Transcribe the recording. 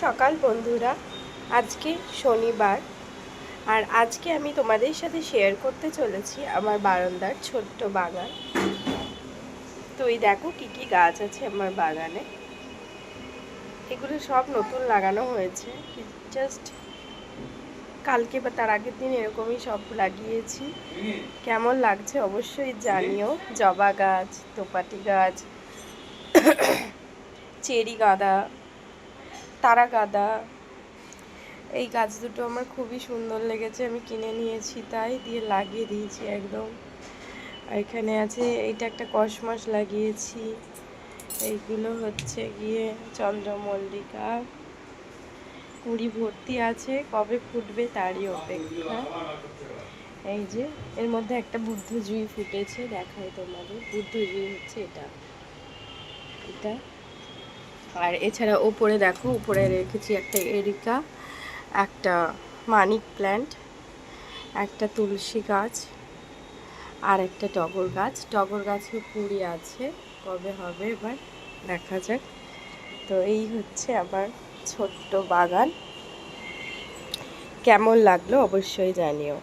সকাল বন্ধুরা। আজকে শনিবার। আর আজকে আমি তোমাদের সাথে শেয়ার করতে চলেছি আমার বারান্দার ছোট্ট বাগান। তো এই দেখো কি কি গাছ আছে আমার বাগানে। এগুলো সব নতুন লাগানো হয়েছে। জাস্ট কালকে বা তার আগের দিন এরকমই সব লাগিয়েছি। কেমন লাগছে অবশ্যই জানিও। জবা গাছ তোপাটি গাছ, চেরি গাঁদা তারা গাঁদা এই গাছ দুটো আমার খুবই সুন্দর লেগেছে, আমি কিনে নিয়েছি তাই দিয়ে লাগিয়ে দিয়েছি একদম। এখানে আছে, এইটা একটা কসমস লাগিয়েছি। এইগুলো হচ্ছে গিয়ে চন্দ্রমল্লিকা। কুড়ি ভর্তি আছে, কবে ফুটবে তারই অপেক্ষা। এই যে, এর মধ্যে একটা বুদ্ধজুই ফুটেছে দেখায় তোমাদের। বুদ্ধজুই হচ্ছে এটা। এটা আর এছাড়া ওপরে দেখো, উপরে রেখেছি একটা এরিকা, একটা মানিক প্ল্যান্ট একটা তুলসী গাছ, আর একটা টগর গাছ। টগর গাছে কুড়ি আছে, কবে হবে এবার দেখা যাক। তো এই হচ্ছে আমার ছোট্ট বাগান। কেমন লাগল অবশ্যই জানিও।